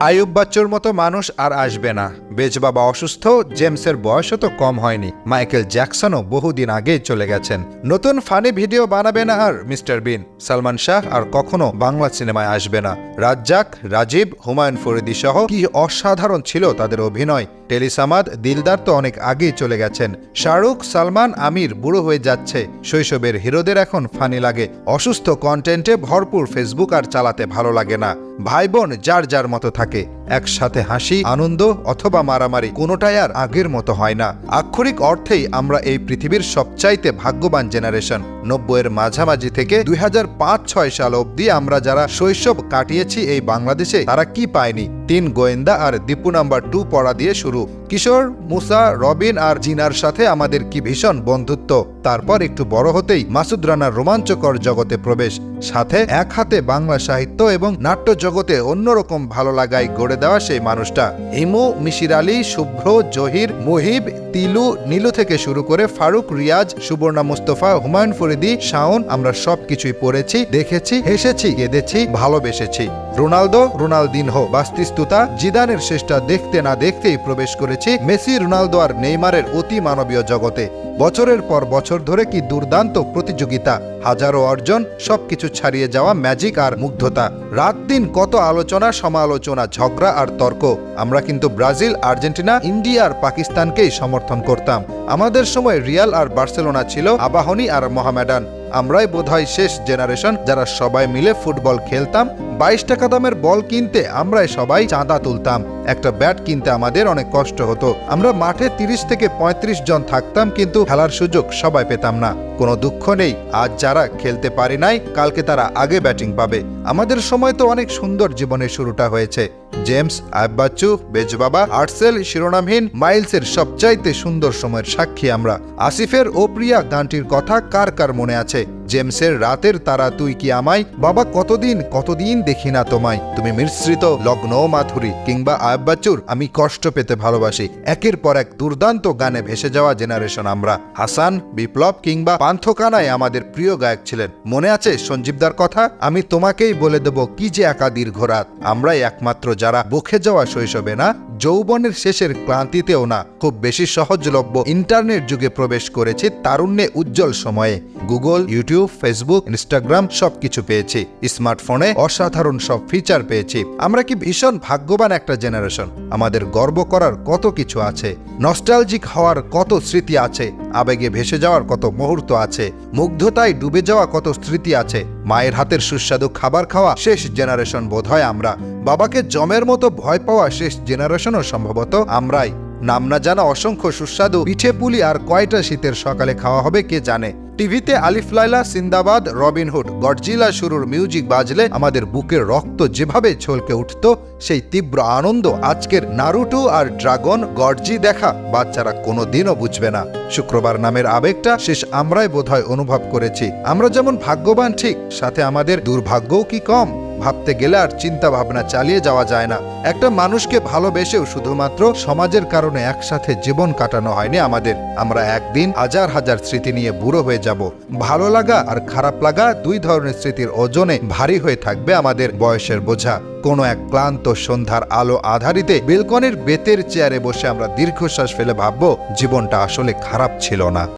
আয়ুব বাচ্চুর মতো মানুষ আর আসবে না। বেজ বাবা অসুস্থ, জেমসের বয়সও তো কম হয়নি। মাইকেল জ্যাকসনও বহুদিন আগেই চলে গেছেন। নতুন ফানি ভিডিও বানাবে না আর, মিস্টার বিন। সালমান শাহ আর কখনো বাংলা সিনেমায় আসবে না। রাজ্জাক, রাজীব, হুমায়ুন ফরিদি সহ কি অসাধারণ ছিল তাদের অভিনয়। টেলিসামাদ দিলদার তো অনেক আগেই চলে গেছেন। শাহরুখ, সালমান, আমির বুড়ো হয়ে যাচ্ছে। শৈশবের হিরোদের এখন ফানি লাগে। অসুস্থ কন্টেন্টে ভরপুর ফেসবুক আর চালাতে ভালো লাগে না। ভাই বোন যার যার মতো থাকে। que একসাথে হাসি, আনন্দ অথবা মারামারি, কোনোটাই আর আগের মতো হয় না। আক্ষরিক অর্থেই আমরা এই পৃথিবীর সবচাইতে ভাগ্যবান জেনারেশন। নব্বইয়ের মাঝামাঝি থেকে দুই হাজার পাঁচ, ছয় সাল অবধি আমরা যারা শৈশব কাটিয়েছি এই বাংলাদেশে, তারা কি পায়নি? তিন গোয়েন্দা আর দীপু নাম্বার টু পড়া দিয়ে শুরু। কিশোর, মুসা, রবিন আর জিনার সাথে আমাদের কি ভীষণ বন্ধুত্ব? তারপর একটু বড় হতেই মাসুদ রানার রোমাঞ্চকর জগতে প্রবেশ। সাথে এক হাতে বাংলা সাহিত্য এবং নাট্য জগতে অন্যরকম ভালো লাগায় গড়ে দেওয়া সেই মানুষটা। হিমু মিশির আলী শুভ্র জহির মুহিব তিলু, নীলু থেকে শুরু করে ফারুক, রিয়াজ, সুবর্ণা, মুস্তফা, হুমায়ুন, ফরিদি, শাওন, আমরা সবকিছুই পড়েছি, দেখেছি, হেসেছি কেঁদেছি ভালোবেসেছি। রোনালদো, রোনালদিনহো, বাস্তিস্তুতা, জিদানের শেষটা দেখতে না দেখতেই প্রবেশ করেছি মেসি, রোনালদো আর নেইমারের অতি মানবীয় জগতে। বছরের পর বছর ধরে কি দুর্দান্ত প্রতিযোগিতা, হাজারো অর্জন, সবকিছু ছাড়িয়ে যাওয়া ম্যাজিক আর মুগ্ধতা। রাত দিন কত আলোচনা, সমালোচনা, ঝগড়া আর তর্ক। আমরা কিন্তু ব্রাজিল, আর্জেন্টিনা, ইন্ডিয়া আর পাকিস্তানকেই সমর্থন করতাম। আমাদের সময় রিয়াল আর বার্সেলোনা ছিল আবাহনী আর মোহামেডান। আমরাই বোধহয় শেষ জেনারেশন যারা সবাই মিলে ফুটবল খেলতাম। বাইশ টাকা দামের বল কিনতে আমরাই সবাই চাঁদা তুলতাম। একটা ব্যাট কিনতে আমাদের অনেক কষ্ট হতো। আমরা মাঠে তিরিশ থেকে ৩৫ জন থাকতাম কিন্তু খেলার সুযোগ সবাই পেতাম না। কোনো দুঃখ নেই, আজ যারা খেলতে পারে নাই, কালকে তারা আগে ব্যাটিং পাবে। আমাদের সময় তো অনেক সুন্দর জীবনের শুরুটা হয়েছে। জেমস আব্বাচু বেজবাবা আর্সেল, শিরোনামহীন, মাইলসের সবচাইতে সুন্দর সময়ের সাক্ষী আমরা। আসিফের ও প্রিয়া গানটির কথা কার কার মনে আছে? জেমসের রাতের তারা তুই কি আমায়? বাবা, কতদিন কতদিন দেখি না তোমায়। তুমি মিশ্রিত, লগ্ন, মাধুরী কিংবা আব্বাচুর, আমি কষ্ট পেতে ভালোবাসি। একের পর এক দুর্দান্ত গানে ভেসে যাওয়া জেনারেশন আমরা। হাসান, বিপ্লব কিংবা পান্থকানায় আমাদের প্রিয় গায়ক ছিলেন। মনে আছে সঞ্জীবদার কথা? আমি তোমাকেই বলে দেব কি যে একা দীর্ঘ রাত। আমরাই একমাত্র যারা বখে যাওয়া শৈশবে না, যৌবনের শেষের ক্লান্তিতেও না। খুব বেশি সহজলভ্য ইন্টারনেট যুগে প্রবেশ করেছি তারুণ্যে উজ্জ্বল সময়ে। গুগল, ইউটিউব ফেসবুক ইনস্টাগ্রাম সবকিছু পেয়েছি। স্মার্টফোনে অসাধারণ সব ফিচার পেয়েছি। আমরা কি ভীষণ ভাগ্যবান একটা জেনারেশন আমাদের গর্ব করার কত কিছু আছে। নস্টালজিক হওয়ার কত স্মৃতি আছে। আবেগে ভেসে যাওয়ার কত মুহূর্ত আছে। মুগ্ধতায় ডুবে যাওয়া কত স্মৃতি আছে। মায়ের হাতের সুস্বাদু খাবার খাওয়া শেষ জেনারেশন বোধহয় আমরা। বাবাকে জমের মতো ভয় পাওয়া শেষ জেনারেশনও সম্ভবত আমরাই। নাম না জানা অসংখ্য সুস্বাদু পিঠে পুলি আর কয়টা শীতের সকালে খাওয়া হবে কে জানে। টিভিতে Alif Laila Sinbad Robin Hood Godzilla শুরুর মিউজিক বাজলে আমাদের বুকের রক্ত যেভাবে ছলকে উঠত, সেই তীব্র আনন্দ আজকের নারুটু আর ড্রাগন গডজি দেখা বাচ্চারা কোনোদিনও বুঝবে না। শুক্রবার নামের আবেগটা শেষ আমরাই বোধহয় অনুভব করেছি। আমরা যেমন ভাগ্যবান, ঠিক, সাথে আমাদের দুর্ভাগ্যও কি কম? ভাবতে গেলে আর চিন্তা ভাবনা চালিয়ে যাওয়া যায় না। একটা মানুষকে ভালোবেসেও শুধুমাত্র সমাজের কারণে একসাথে জীবন কাটানো হয়নি আমাদের। আমরা একদিন হাজার হাজার স্মৃতি নিয়ে বুড়ো হয়ে যাব। ভালো লাগা আর খারাপ লাগা দুই ধরনের স্মৃতির ওজনে ভারী হয়ে থাকবে আমাদের বয়সের বোঝা। কোনো এক ক্লান্ত সন্ধ্যার আলো আধারিতে বেলকনির বেতের চেয়ারে বসে আমরা দীর্ঘশ্বাস ফেলে ভাববো, জীবনটা আসলে খারাপ ছিল না।